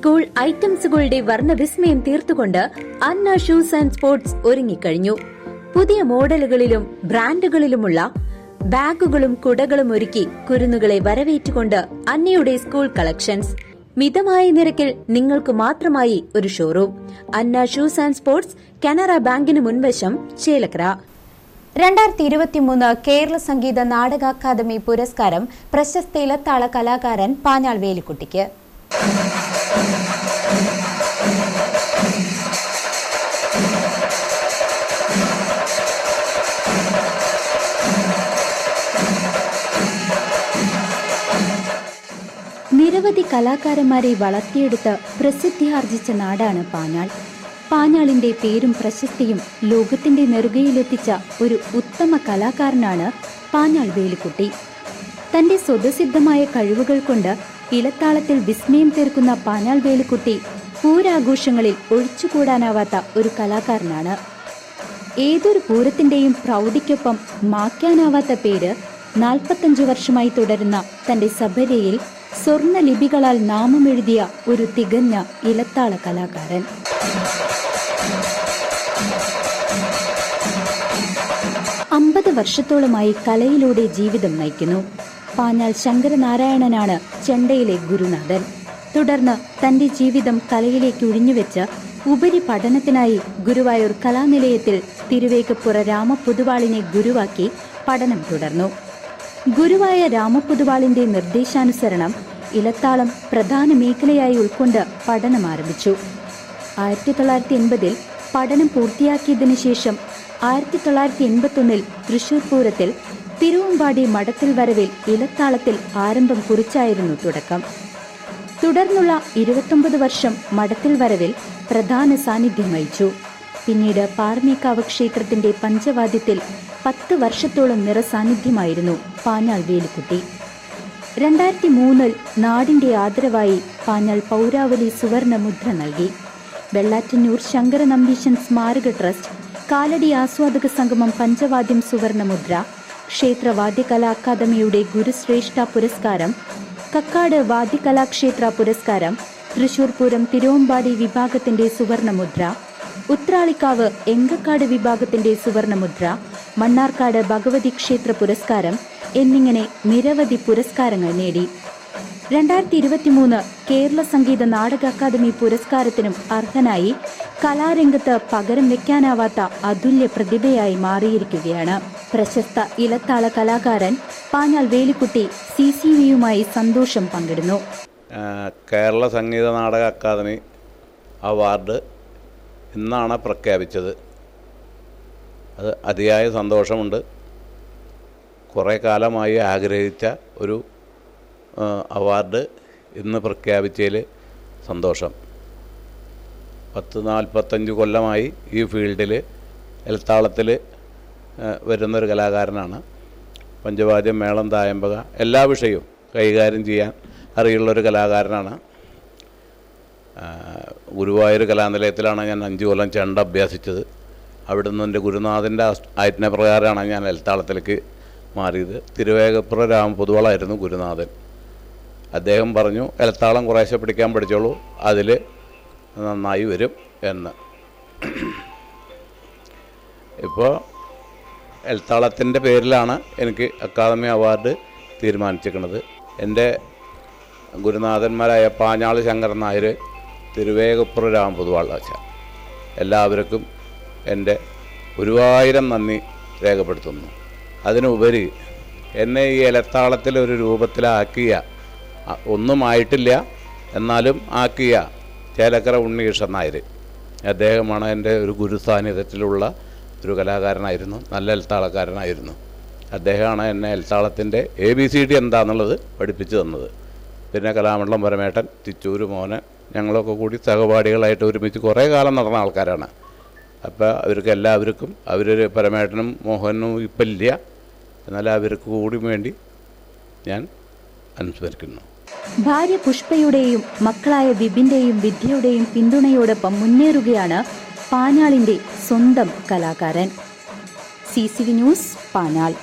School ഐറ്റംസുകളുടെ വർണവിസ്മയം തീർത്തുകൊണ്ട് അന്ന ഷൂസ് ആൻഡ് സ്പോർട്സ് ഒരുങ്ങിക്കഴിഞ്ഞു. പുതിയ മോഡലുകളിലും ബ്രാൻഡുകളിലുമുള്ള ബാഗുകളും കുടകളും ഒരുക്കി കുരുന്നുകളെ വരവേറ്റുകൊണ്ട് അന്നയുടെ സ്കൂൾ കളക്ഷൻസ്. മിതമായ നിരക്കിൽ നിങ്ങൾക്ക് മാത്രമായി ഒരു showroom. Anna shoes and sports Canara ബാങ്കിന് മുൻവശം ചേലക്കര. രണ്ടായിരത്തി ഇരുപത്തിമൂന്ന് കേരള സംഗീത നാടക അക്കാദമി പുരസ്കാരം പ്രശസ്ത ഇലത്താള കലാകാരൻ പാഞ്ഞാൾ വേലിക്കുട്ടിക്ക്. നിരവധി കലാകാരന്മാരെ വളർത്തിയെടുത്ത് പ്രസിദ്ധിയാർജിച്ച നാടാണ് പാഞ്ഞാൾ. പാഞ്ഞാളിന്റെ പേരും പ്രശസ്തിയും ലോകത്തിന്റെ നെറുകയിലെത്തിച്ച ഒരു ഉത്തമ കലാകാരനാണ് പാഞ്ഞാൾ വേലിക്കുട്ടി. തന്റെ സ്വതസിദ്ധമായ കഴിവുകൾ കൊണ്ട് ഇലത്താളത്തിൽ വിസ്മയം തീർക്കുന്ന പാനാൽ വേലിക്കുട്ടി പൂരാഘോഷങ്ങളിൽ ഒഴിച്ചുകൂടാനാവാത്ത ഒരു കലാകാരനാണ്. ഏതൊരു പൂരത്തിന്റെയും പ്രൗഢിക്കൊപ്പം മാക്കാനാവാത്ത പേര് നാൽപ്പത്തഞ്ചു വർഷമായി തുടരുന്ന തന്റെ സബരയിൽ സ്വർണ ലിപികളാൽ നാമമെഴുതിയ ഒരു തികഞ്ഞ ഇലത്താള കലാകാരൻ. അമ്പത് വർഷത്തോളമായി കലയിലൂടെ ജീവിതം നയിക്കുന്നു. പാഞ്ഞാൽ ശങ്കരനാരായണനാണ് ചെണ്ടയിലെ ഗുരുനാഥൻ. തുടർന്ന് തന്റെ ജീവിതം കലയിലേക്ക് ഒഴിഞ്ഞുവെച്ച് ഉപരി പഠനത്തിനായി ഗുരുവായൂർ കലാനിലയത്തിൽ തിരുവേക്കപ്പുറ രാമപുതുവാളിനെ ഗുരുവാക്കി പഠനം തുടർന്നു. ഗുരുവായ രാമപുതുവാളിന്റെ നിർദ്ദേശാനുസരണം ഇലത്താളം പ്രധാന മേഖലയായി ഉൾക്കൊണ്ട് പഠനം ആരംഭിച്ചു. ആയിരത്തി തൊള്ളായിരത്തി എൺപതിൽ പഠനം പൂർത്തിയാക്കിയതിനു ശേഷം ആയിരത്തി തൊള്ളായിരത്തി എൺപത്തൊന്നിൽ തൃശൂർ പൂരത്തിൽ തിരുവമ്പാടി മഠത്തിൽ വരവിൽ ഇലത്താളത്തിൽ ആരംഭം കുറിച്ചായിരുന്നു തുടക്കം. തുടർന്നുള്ള ഇരുപത്തൊമ്പത് വർഷം മഠത്തിൽ വരവിൽ പ്രധാന സാന്നിധ്യം വഹിച്ചു. പിന്നീട് പാർമേക്കാവ് ക്ഷേത്രത്തിന്റെ പഞ്ചവാദ്യത്തിൽ പത്ത് വർഷത്തോളം നിറസാന്നിധ്യമായിരുന്നു പാഞ്ഞാൾ വേലിക്കുട്ടി. രണ്ടായിരത്തി മൂന്നിൽ നാടിന്റെ ആദരവായി പാഞ്ഞാൾ പൗരാവലി സുവർണ മുദ്ര നൽകി. വെള്ളാറ്റന്നൂർ ശങ്കര നമ്പീശൻ സ്മാരക ട്രസ്റ്റ് കാലടി ആസ്വാദക സംഗമം പഞ്ചവാദ്യം സുവർണ മുദ്ര ക്ഷേത്ര വാദ്യകലാ അക്കാദമിയുടെ ഗുരുശ്രേഷ്ഠ പുരസ്കാരം കക്കാട് വാദ്യകലാക്ഷേത്ര പുരസ്കാരം തൃശൂർ പൂരം തിരുവമ്പാടി വിഭാഗത്തിന്റെ സുവർണമുദ്ര ഉത്രാളിക്കാവ് എങ്കക്കാട് വിഭാഗത്തിന്റെ സുവർണമുദ്ര മണ്ണാർക്കാട് ഭഗവതി ക്ഷേത്ര പുരസ്കാരം എന്നിങ്ങനെ നിരവധി പുരസ്കാരങ്ങൾ നേടി. രണ്ടായിരത്തി ഇരുപത്തിമൂന്ന് കേരള സംഗീത നാടക അക്കാദമി പുരസ്കാരത്തിനും അർഹനായി കലാരംഗത്ത് പകരം വെക്കാനാവാത്ത അതുല്യ പ്രതിഭയായി മാറിയിരിക്കുകയാണ്. പ്രശസ്ത ഇലത്താള കലാകാരൻ പാഞ്ഞാൽ വേലിക്കുട്ടി സി സി വിയുമായി സന്തോഷം പങ്കിടുന്നു. കേരള സംഗീത നാടക അക്കാദമി അവാർഡ് ഇന്നാണ് പ്രഖ്യാപിച്ചത്. അത് അതിയായ സന്തോഷമുണ്ട്. കുറേ കാലമായി ആഗ്രഹിച്ച ഒരു അവാർഡ് ഇന്ന് പ്രഖ്യാപിച്ചതിൽ സന്തോഷം. പത്ത് നാൽപ്പത്തഞ്ച് കൊല്ലമായി ഈ ഫീൽഡിൽ എൽത്താളത്തിൽ വരുന്നൊരു കലാകാരനാണ്. പഞ്ചവാദ്യം മേളം തായമ്പക എല്ലാ വിഷയവും കൈകാര്യം ചെയ്യാൻ അറിയുള്ളൊരു കലാകാരനാണ്. ഗുരുവായൂർ കലാനിലയത്തിലാണ് ഞാൻ അഞ്ച് കൊല്ലം ചെണ്ട അഭ്യസിച്ചത്. അവിടുന്ന് എന്റെ ഗുരുനാഥന്റെ ആജ്ഞപ്രകാരമാണ് ഞാൻ എൽത്താളത്തിലേക്ക് മാറിയത്. തിരുവേഗപ്പുറ രാമ പൊതുവളായിരുന്നു ഗുരുനാഥൻ. അദ്ദേഹം പറഞ്ഞു ഇലത്താളം കുറേശ്ശെ പിടിക്കാൻ പഠിച്ചോളൂ അതിൽ നന്നായി വരും എന്ന്. ഇപ്പോൾ എൽത്താളത്തിന്റെ പേരിലാണ് എനിക്ക് അക്കാദമി അവാർഡ് തീരുമാനിച്ചിരിക്കുന്നത്. എന്റെ ഗുരുനാഥന്മാരായ പാഞ്ഞാൾ ശങ്കരൻ നായർ തിരുവേഗപ്പുറ രാമപൊതുവാളാച്ച എല്ലാവർക്കും എന്റെ ഗുരുവായിരം നന്ദി രേഖപ്പെടുത്തുന്നു. അതിനുപരി എന്നെ ഈ ഇലത്താളത്തിലൊരു രൂപത്തിലാക്കിയ അ- ഒന്നും ആയിട്ടില്ല എന്നാലും ആക്കിയ ചേലക്കര ഉണ്ണികൃഷ്ണൻ നായർ. അദ്ദേഹമാണ് എന്റെ ഒരു ഗുരുസാന്നിധ്യത്തിലുള്ള ഒരു കലാകാരനായിരുന്നു. നല്ല എൽത്താളക്കാരനായിരുന്നു. അദ്ദേഹമാണ് എന്നെ എൽത്താളത്തിന്റെ എ ബി സി ഡി എന്താണെന്നുള്ളത് പഠിപ്പിച്ചു തന്നത്. പിന്നെ കലാമണ്ഡലം പരമേട്ടൻ തിച്ചൂര് മോന് ഞങ്ങളൊക്കെ കൂടി സഹപാഠികളായിട്ട് ഒരുമിച്ച് കുറേ കാലം നടന്ന ആൾക്കാരാണ്. അപ്പോൾ അവർക്ക് എല്ലാവർക്കും അവർ പരമേട്ടനും മോഹനും ഇപ്പം ഇല്ല. എന്നാൽ അവർക്ക് കൂടി വേണ്ടി ഞാൻ അനുസ്മരിക്കുന്നു. ഭാര്യ പുഷ്പയുടെയും മക്കളായ വിപിന്റെയും വിദ്യയുടെയും പിന്തുണയോടൊപ്പം മുന്നേറുകയാണ് പാനാളിന്റെ സ്വന്തം കലാകാരൻ. C C V news Panjal.